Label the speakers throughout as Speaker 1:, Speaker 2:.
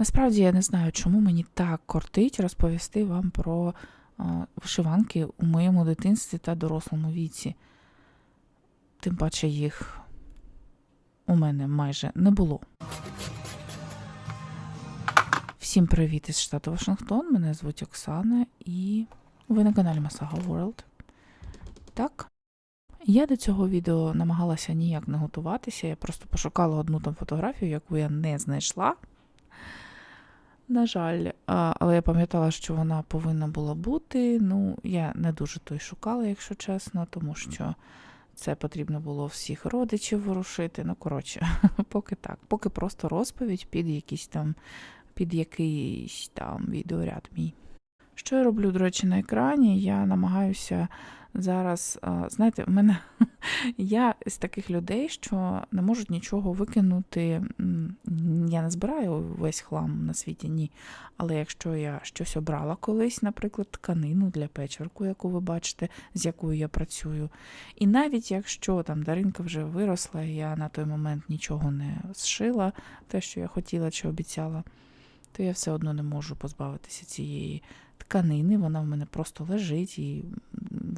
Speaker 1: Насправді я не знаю, чому мені так кортить розповісти вам про вишиванки у моєму дитинстві та дорослому віці. Тим паче їх у мене майже не було. Всім привіт із штату Вашингтон. Мене звуть Оксана і ви на каналі Масага World. Так. Я до цього відео намагалася ніяк не готуватися. Я просто пошукала одну там фотографію, яку я не знайшла. На жаль, А, але я пам'ятала, що вона повинна була бути. Ну, я не дуже то й шукала, якщо чесно, тому що це потрібно було всіх родичів ворушити. Ну, коротше, поки так, поки просто розповідь під якийсь там, під якийсь там відеоряд мій. Що я роблю, до речі, на екрані? Я намагаюся зараз, знаєте, в мене я з таких людей, що не можуть нічого викинути. Я не збираю весь хлам на світі, ні. Але якщо я щось обрала колись, наприклад, тканину для печерку, яку ви бачите, з якою я працюю, і навіть якщо там Даринка вже виросла, я на той момент нічого не зшила, те, що я хотіла чи обіцяла, то я все одно не можу позбавитися цієї тканини. Вона в мене просто лежить, і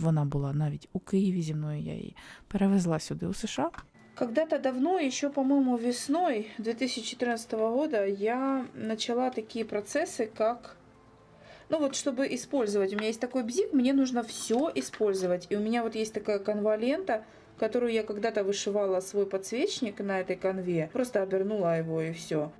Speaker 1: вона була навіть у Києві зі мною. Я її перевезла сюди у США.
Speaker 2: Когда-то давно, еще, по-моему, весной 2014 года, я начала такие процессы, как... Ну вот, чтобы использовать, у меня есть такой бзик, мне нужно все использовать. И у меня вот есть такая конва-лента, которую я когда-то вышивала свой подсвечник на этой конве. Просто обернула его и все.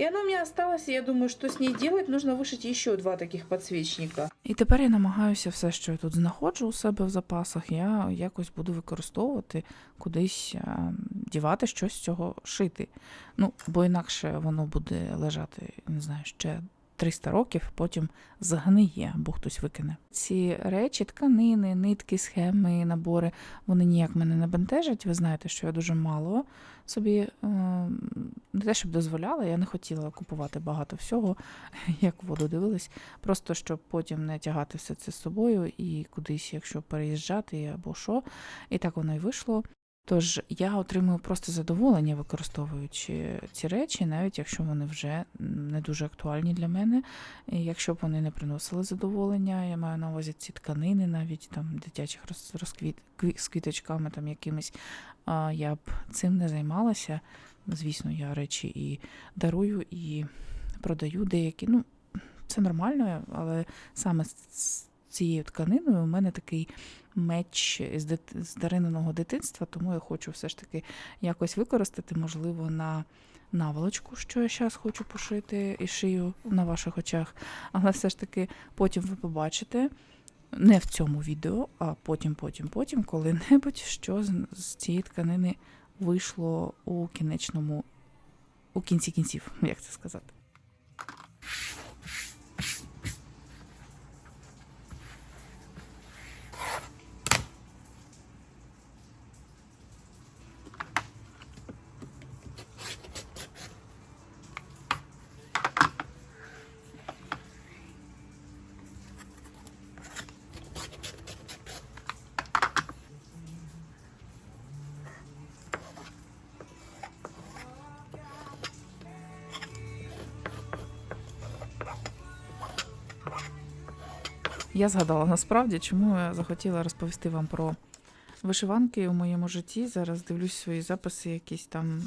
Speaker 2: И оно у меня осталось, и я думаю, что с ней делать, нужно вышить еще два таких подсвічника.
Speaker 1: І тепер я намагаюся все, що я тут знаходжу у себе в запасах, я якось буду використовувати, кудись а, дівати щось з цього шити. Ну, бо інакше воно буде лежати, не знаю, ще 300 років, потім згниє, або хтось викине. Ці речі, тканини, нитки, схеми, набори, вони ніяк мене не бентежать. Ви знаєте, що я дуже мало собі е, не те, щоб дозволяла, я не хотіла купувати багато всього, як воду дивились. Просто щоб потім не тягати все це з собою і кудись, якщо переїжджати або що. І так воно і вийшло. Тож я отримую просто задоволення, використовуючи ці речі, навіть якщо вони вже не дуже актуальні для мене. Якщо б вони не приносили задоволення, я маю на увазі ці тканини, навіть там дитячих роз, розквіт, кві- з квіточками там якимись, я б цим не займалася. Звісно, я речі і дарую, і продаю деякі. Ну, це нормально, але саме з цією тканиною у мене такий меч з, дит... дитинства, тому я хочу все ж таки якось використати, можливо, на наволочку, що я зараз хочу пошити і шию на ваших очах. Але все ж таки потім ви побачите. Не в цьому відео, а потім, потім, потім, коли-небудь, що з цієї тканини вийшло у кінечному, у кінці кінців, як це сказати. Я згадала насправді, чому я захотіла розповісти вам про вишиванки у моєму житті. Зараз дивлюсь свої записи, якісь там.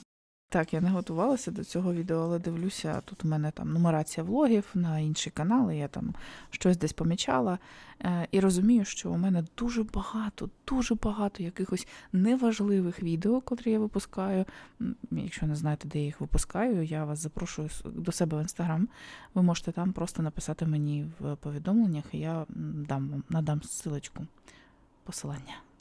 Speaker 1: Так, я не готувалася до цього відео, але дивлюся, тут у мене там нумерація влогів на інші канали, я там щось десь помічала. Е, і розумію, що у мене дуже багато, дуже багато якихось неважливих відео, котрі я випускаю. Якщо не знаєте, де я їх випускаю, я вас запрошую до себе в інстаграм. Ви можете там просто написати мені в повідомленнях, і я дам вам надам ссылочку, посилання.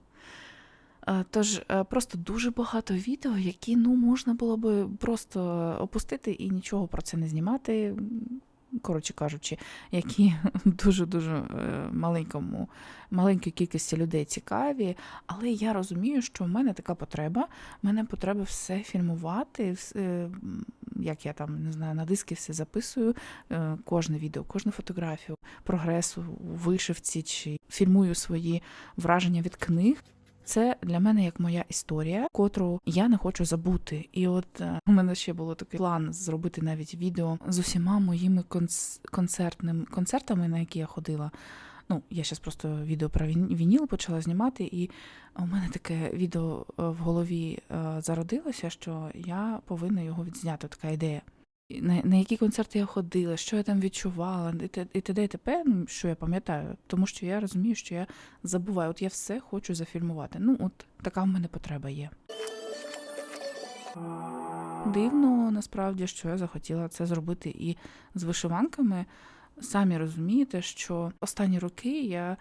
Speaker 1: Е, Тож е, просто дуже багато відео, які ну можна було би просто опустити і нічого про це не знімати. Коротше кажучи, які дуже дуже маленькому, маленькій кількості людей цікаві. Але я розумію, що в мене така потреба. В мене потреба все фільмувати, е, як я там не знаю, на диски все записую, е, кожне відео, кожну фотографію, прогресу у вишивці чи фільмую свої враження від книг. Це для мене як моя історія, котру я не хочу забути. І от е, у мене ще було такий план зробити навіть відео з усіма моїми конц- концертним концертами, на які я ходила. Ну, я зараз просто відео про він- вініл почала знімати, і у мене таке відео е, в голові е, зародилося, що я повинна його відзняти. Така ідея. На, на які концерти я ходила, що я там відчувала, і т.д. і т.п., ну, що я пам'ятаю, тому що я розумію, що я забуваю. От я все хочу зафільмувати. Ну, от така в мене потреба є. Дивно насправді, що я захотіла це зробити і з вишиванками. Самі розумієте, що останні роки я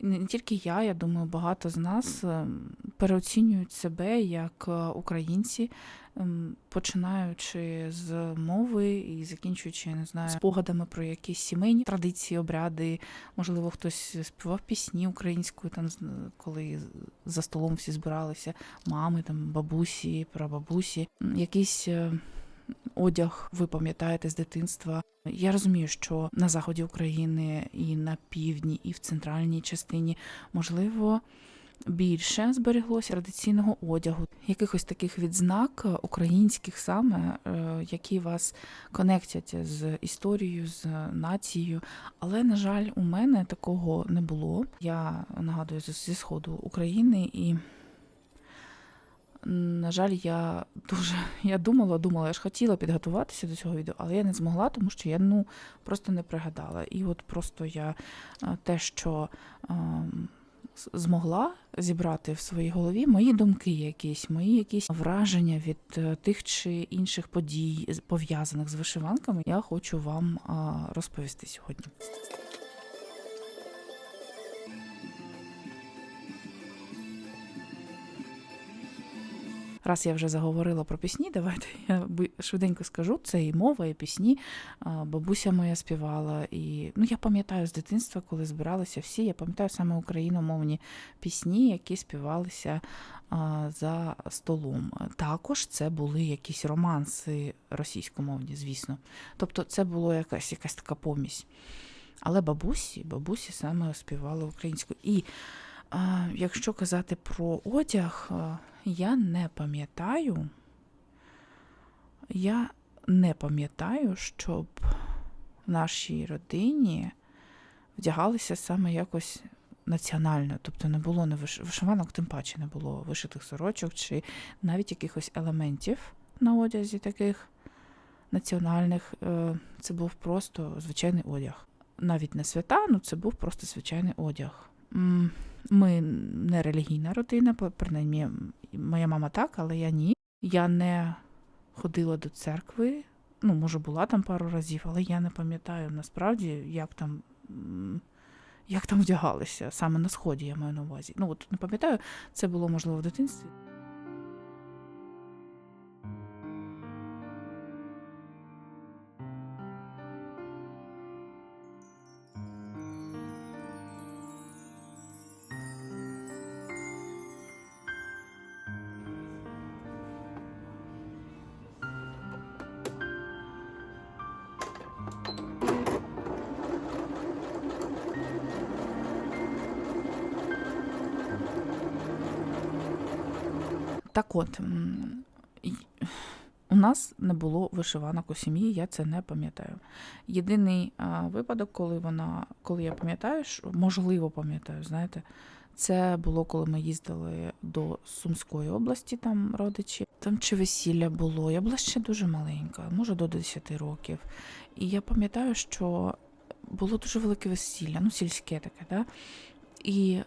Speaker 1: не тільки я, я думаю, багато з нас ем, переоцінюють себе як е, українці, ем, починаючи з мови і закінчуючи, не знаю, спогадами про якісь сімейні традиції, обряди. Можливо, хтось співав пісні українською, там коли за столом всі збиралися, мами, там бабусі, прабабусі, М, якийсь. е, Одяг ви пам'ятаєте з дитинства. Я розумію, що на заході України і на півдні, і в центральній частині можливо більше збереглося традиційного одягу, якихось таких відзнак українських саме, е, які вас конектять з історією, з нацією. Але, на жаль, у мене такого не було. Я нагадую зі сходу України і. На жаль, я дуже я думала, думала, я ж хотіла підготуватися до цього відео, але я не змогла, тому що я ну просто не пригадала. І от просто я е, те, що з- змогла зібрати в своїй голові мої думки, якісь, мої якісь враження від е, тих чи інших подій, пов'язаних з вишиванками, я хочу вам а, розповісти сьогодні. Раз я вже заговорила про пісні, давайте я швиденько скажу. Це і мова, і пісні. Бабуся моя співала. І ну я пам'ятаю з дитинства, коли збиралися всі. Я пам'ятаю саме україномовні пісні, які співалися за столом. Також це були якісь романси російськомовні, звісно. Тобто, це було якась якась така помість. Але бабусі, бабусі саме співали українською. Якщо казати про одяг, я не пам'ятаю. Я не пам'ятаю, щоб в нашій родині вдягалися саме якось національно. Тобто не було не виш- вишиванок, тим паче не було вишитих сорочок чи навіть якихось елементів на одязі таких національних. Е, Це був просто звичайний одяг. Навіть не свята, ну це був просто звичайний одяг. Ми не релігійна родина, принаймні моя мама так, але я ні. Я не ходила до церкви. Ну, може, була там пару разів, але я не пам'ятаю насправді, як там. Як там вдягалися саме на сході, я маю на увазі. Ну от не пам'ятаю, це було можливо в дитинстві. Так от, у нас не було вишиванок у сім'ї, я це не пам'ятаю. Єдиний випадок, коли вона, коли я пам'ятаю, можливо, пам'ятаю, знаєте, це було, коли ми їздили до Сумської області, там родичі. Там чи весілля було. Я була ще дуже маленька, може до 10 років. І я пам'ятаю, що було дуже велике весілля, ну, сільське таке, да? І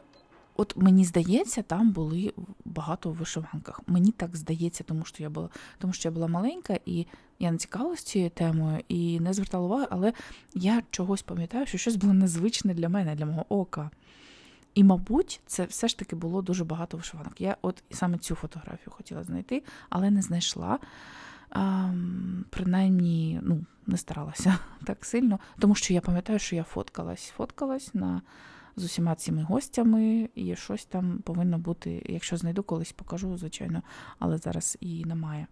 Speaker 1: От мені здається, там були багато в вишиванках. Мені так здається, тому що я була, тому що я була маленька і я не цікавилася цією темою і не звертала уваги, але я чогось пам'ятаю, що щось було незвичне для мене, для мого ока. І, мабуть, це все ж таки було дуже багато вишиванок. Я от саме цю фотографію хотіла знайти, але не знайшла. А, принаймні, ну, не старалася так сильно, тому що я пам'ятаю, що я фоткалась, фоткалась на з усіма цими гостями, і щось там повинно бути. Якщо знайду, колись покажу, звичайно, але зараз і немає.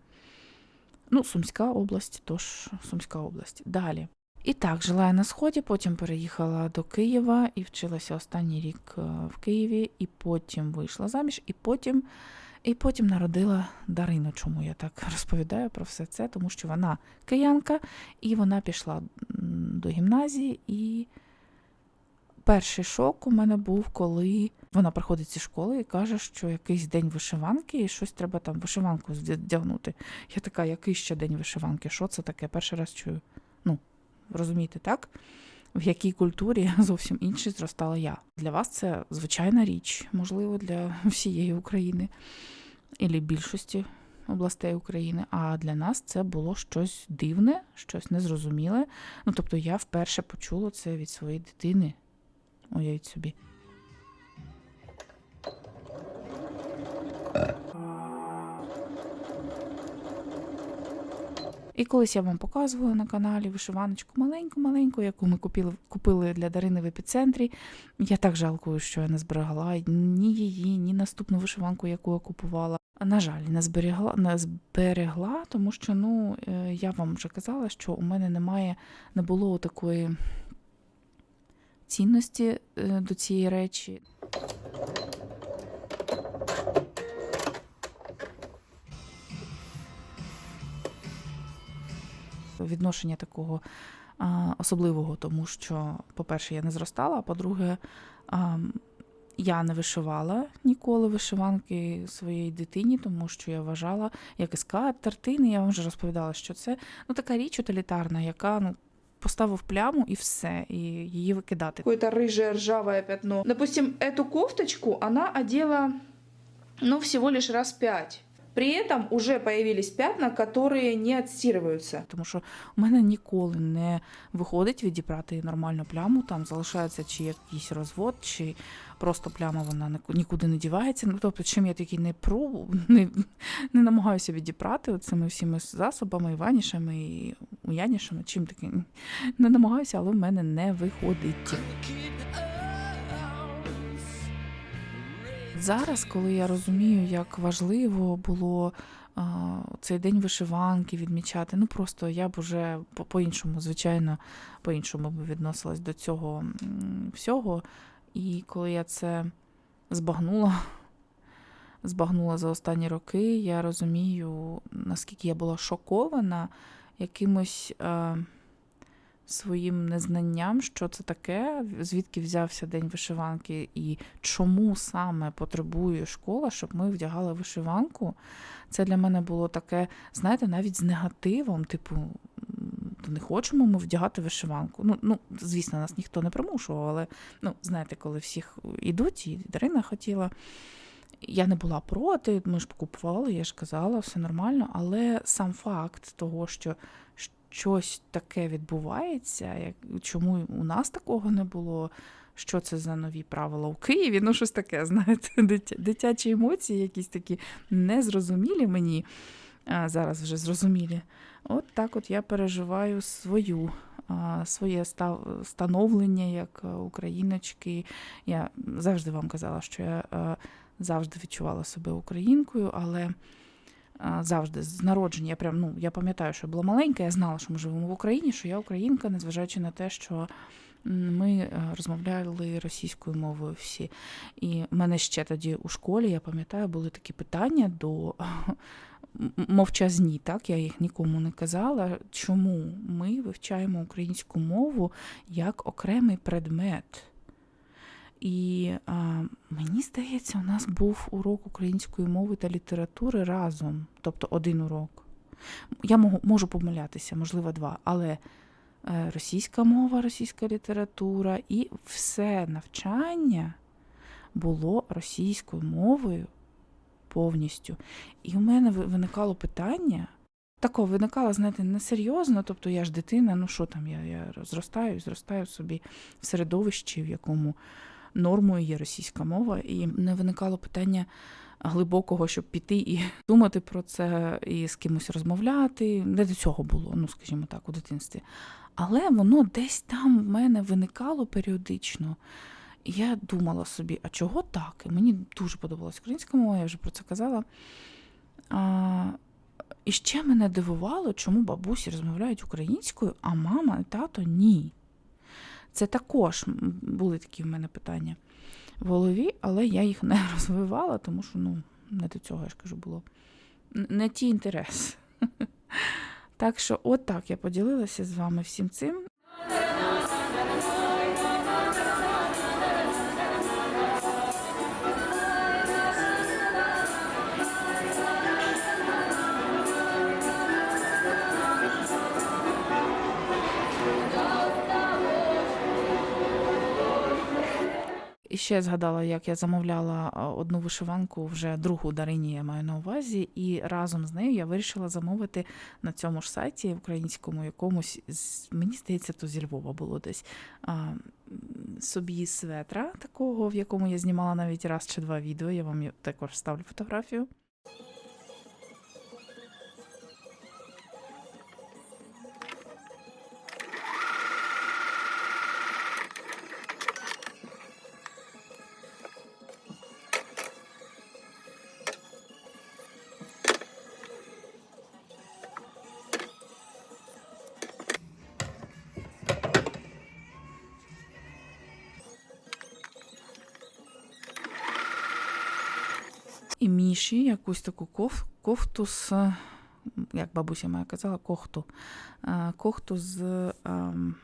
Speaker 1: Ну, Сумська область, тож Сумська область. Далі. І так, жила я на сході, потім переїхала до Києва і вчилася останній рік е, в Києві, і потім вийшла заміж, і потім, і потім народила Дарину. Чому я так розповідаю про все це? Тому що вона киянка, і вона пішла до гімназії. І перший шок у мене був, коли вона приходить зі школи і каже, що якийсь день вишиванки, і щось треба там вишиванку вдягнути. Я така, який ще день вишиванки? Що це таке? Перший раз чую. Ну, розумієте, так? В якій культурі зовсім іншій зростала я. Для вас це звичайна річ, можливо, для всієї України і більшості областей України. А для нас це було щось дивне, щось незрозуміле. Ну, тобто я вперше почула це від своєї дитини. Уявіть собі. І колись я вам показувала на каналі вишиваночку маленьку-маленьку, яку ми купили, купили для Дарини в епіцентрі. Я так жалкую, що я не зберегла ні її, ні наступну вишиванку, яку я купувала. На жаль, не зберегла, не зберегла, тому що ну е, я вам вже казала, що у мене немає, не було такої цінності е, до цієї речі. Відношення такого особливого, тому що, по-перше, я не зростала, а по-друге, я не вишивала ніколи вишиванки своїй дитині, тому що я вважала, як і скатертини, я вам вже розповідала, що це ну, така річ тоталітарна, яка ну, поставив пляму і все, і її викидати.
Speaker 2: Какое-то рыжее ржавое пятно. Допустим, эту кофточку она одела, ну, всего лишь раз пять. При этом уже появились пятна, которые не отстирываются.
Speaker 1: Тому що у мене ніколи не виходить відібрати нормальну пляму, там залишається чи якийсь розвод, чи просто пляма вона ніку- нікуди не дівається. Ну тобто, чим я таки не пробу, не, не намагаюся відібрати цими всіми засобами, і ванішами, і уянішами, чим таки не намагаюся, але в мене не виходить. Зараз, коли я розумію, як важливо було а, цей день вишиванки відмічати, ну просто я б уже по- по-іншому, звичайно, по-іншому б відносилась до цього всього. І коли я це збагнула, збагнула за останні роки, я розумію, наскільки я була шокована якимось. А, Своїм незнанням, що це таке, звідки взявся день вишиванки, і чому саме потребує школа, щоб ми вдягали вишиванку. Це для мене було таке, знаєте, навіть з негативом, типу, «Та не хочемо ми вдягати вишиванку. Ну, ну, звісно, нас ніхто не примушував, але ну, знаєте, коли всіх ідуть, і Дарина хотіла. Я не була проти, ми ж купували, я ж казала, все нормально, але сам факт того, що щось таке відбувається, як, чому у нас такого не було, що це за нові правила у Києві, ну щось таке, знаєте, дитя, дитячі емоції, якісь такі незрозумілі мені, зараз вже зрозумілі. От так от я переживаю свою, своє становлення як е, україночки. Я завжди вам казала, що я е, завжди відчувала себе українкою, але завжди з народження. Я прям ну я пам'ятаю, що я була маленька, я знала, що ми живемо в Україні, що я українка, незважаючи на те, що ми е, розмовляли російською мовою всі. І в мене ще тоді у школі, я пам'ятаю, були такі питання до мовчазні, так я їх нікому не казала. Чому ми вивчаємо українську мову як окремий предмет? І а, мені здається, у нас був урок української мови та літератури разом, тобто один урок. Я можу, можу помилятися, можливо, два, але е, російська мова, російська література і все навчання було російською мовою повністю. І у мене виникало питання. Тако виникало, знаєте, несерйозно, тобто я ж дитина, ну що там, я, я зростаю, зростаю собі в середовищі, в якому нормою є російська мова, і не виникало питання глибокого, щоб піти і думати про це, і з кимось розмовляти. Не до цього було, ну скажімо так, у дитинстві. Але воно десь там в мене виникало періодично. Я думала собі, а чого так? І мені дуже подобалась українська мова, я вже про це казала. А, І ще мене дивувало, чому бабусі розмовляють українською, а мама і тато ні. Це також були такі в мене питання в голові, але я їх не розвивала, тому що ну, не до цього, я ж кажу, було не ті інтереси. Так що, от так я поділилася з вами всім цим. І ще я згадала, як я замовляла одну вишиванку, вже другу Дарині я маю на увазі, і разом з нею я вирішила замовити на цьому ж сайті українському якомусь, мені здається, то зі Львова було десь собі светра такого, в якому я знімала навіть раз чи два відео. Я вам також ставлю фотографію. І Міші якусь таку коф, кофту з, як бабуся моя казала, кохту. Кохту з ем,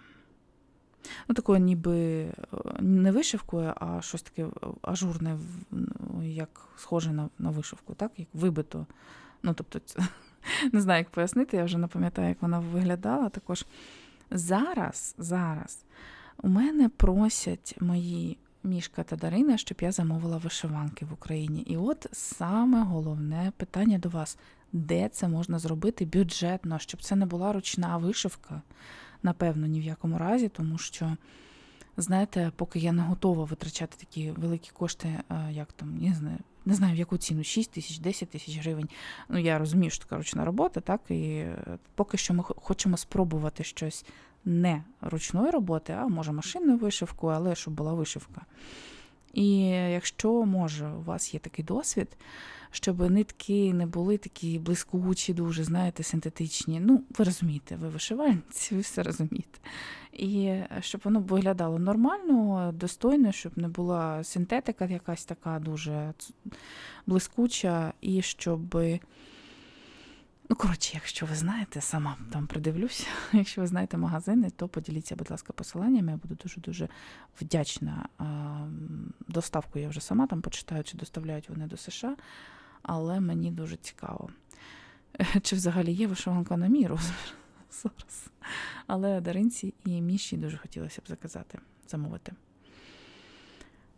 Speaker 1: ну, такою ніби е, не вишивкою, а щось таке ажурне, ну, як схоже на, на вишивку, так? Як вибито. Ну, тобто, не знаю, як пояснити, я вже не пам'ятаю, як вона виглядала. Також зараз, зараз у мене просять мої Мішка та Дарина, щоб я замовила вишиванки в Україні. І от саме головне питання до вас: де це можна зробити бюджетно, щоб це не була ручна вишивка? Напевно, ні в якому разі, тому що, знаєте, поки я не готова витрачати такі великі кошти, е, як там, не знаю, не знаю в яку ціну, 6 тисяч, 10 тисяч гривень. Ну, я розумію, що така ручна робота, так, і е, поки що ми хо- хочемо спробувати щось не ручної роботи, а може машинною вишивкою, але щоб була вишивка. І якщо може у вас є такий досвід, щоб нитки не були такі блискучі, дуже, знаєте, синтетичні. Ну, ви розумієте, ви вишивальниці, ви все розумієте. І щоб воно виглядало нормально, достойно, щоб не була синтетика якась така дуже блискуча, і щоб. Ну, коротше, якщо ви знаєте, сама там придивлюся. Якщо ви знаєте магазини, то поділіться, будь ласка, посиланнями. Я буду дуже дуже вдячна. Доставку я вже сама там почитаю, чи доставляють вони до США, але мені дуже цікаво. Чи взагалі є вишиванка на мій розмір зараз. Але Даринці і Міші дуже хотілося б заказати, замовити.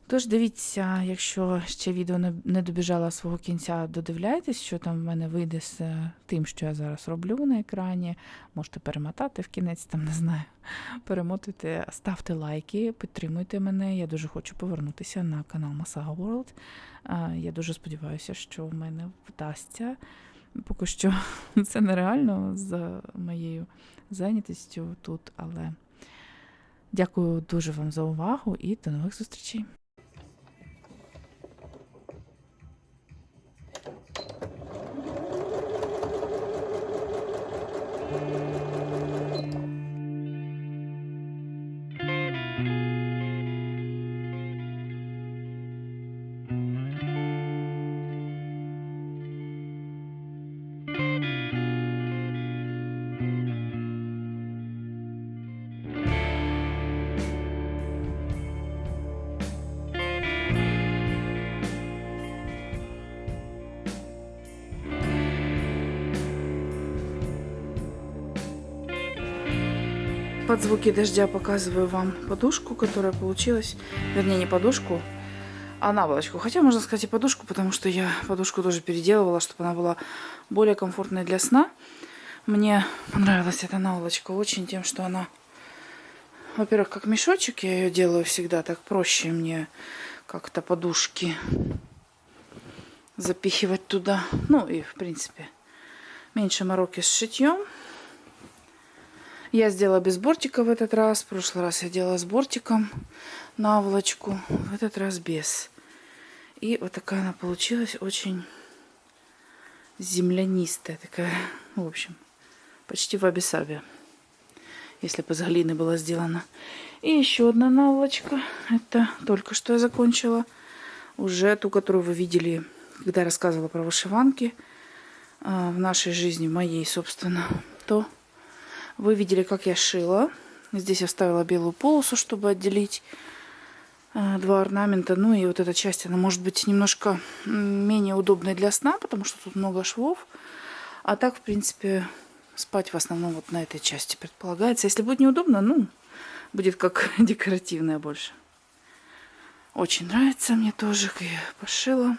Speaker 1: Тож дивіться, якщо ще відео не- добіжало свого кінця, додивляйтесь, що там в мене вийде з е, тим, що я зараз роблю на екрані. Можете перемотати в кінець, там не знаю. Перемотуйте, ставте лайки, підтримуйте мене. Я дуже хочу повернутися на канал Масага World. Я дуже сподіваюся, що в мене вдасться. Поки що це нереально з моєю зайнятістю тут, але дякую дуже вам за увагу і до нових зустрічей. Под звуки дождя показываю вам подушку, которая получилась. Вернее, не подушку, а наволочку. Хотя можно сказать и подушку, потому что я подушку тоже переделывала, чтобы она была более комфортной для сна. Мне понравилась эта наволочка очень тем, что она, во-первых, как мешочек, я ее делаю всегда, так проще мне как-то подушки запихивать туда. Ну и, в принципе, меньше мороки с шитьем. Я сделала без бортика в этот раз. В прошлый раз я делала с бортиком наволочку. В этот раз без. И вот такая она получилась. Очень землянистая такая. В общем, почти ваби-саби. Если бы из глины была сделана. И еще одна наволочка. Это только что я закончила. Уже ту, которую вы видели, когда рассказывала про вышиванки а, в нашей жизни, моей, собственно. То вы видели, как я шила. Здесь я вставила белую полосу, чтобы отделить а, два орнамента. Ну и вот эта часть, она может быть немножко менее удобной для сна, потому что тут много швов. А так, в принципе, спать в основном вот на этой части предполагается. Если будет неудобно, ну, будет как декоративная больше. Очень нравится мне тоже, как я пошила.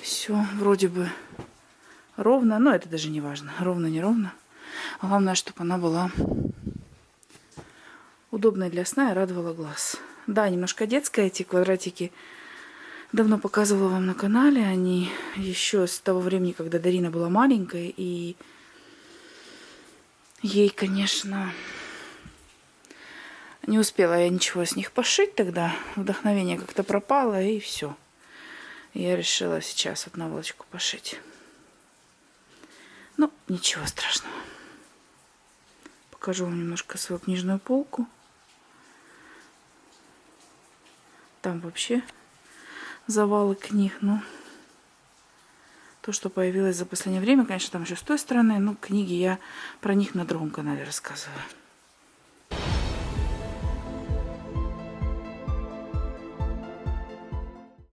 Speaker 1: Все вроде бы ровно, но это даже не важно, ровно, не ровно. Главное, чтобы она была удобной для сна и радовала глаз. Да, немножко детская, эти квадратики давно показывала вам на канале. Они еще с того времени, когда Дарина была маленькой. И ей, конечно, не успела я ничего с них пошить тогда. Вдохновение как-то пропало, и все. Я решила сейчас вот наволочку пошить. Ну, ничего страшного. Покажу вам немножко свою книжную полку. Там вообще завалы книг. Ну, то, что появилось за последнее время, конечно, там еще с той стороны. Но книги я про них на другом канале рассказываю.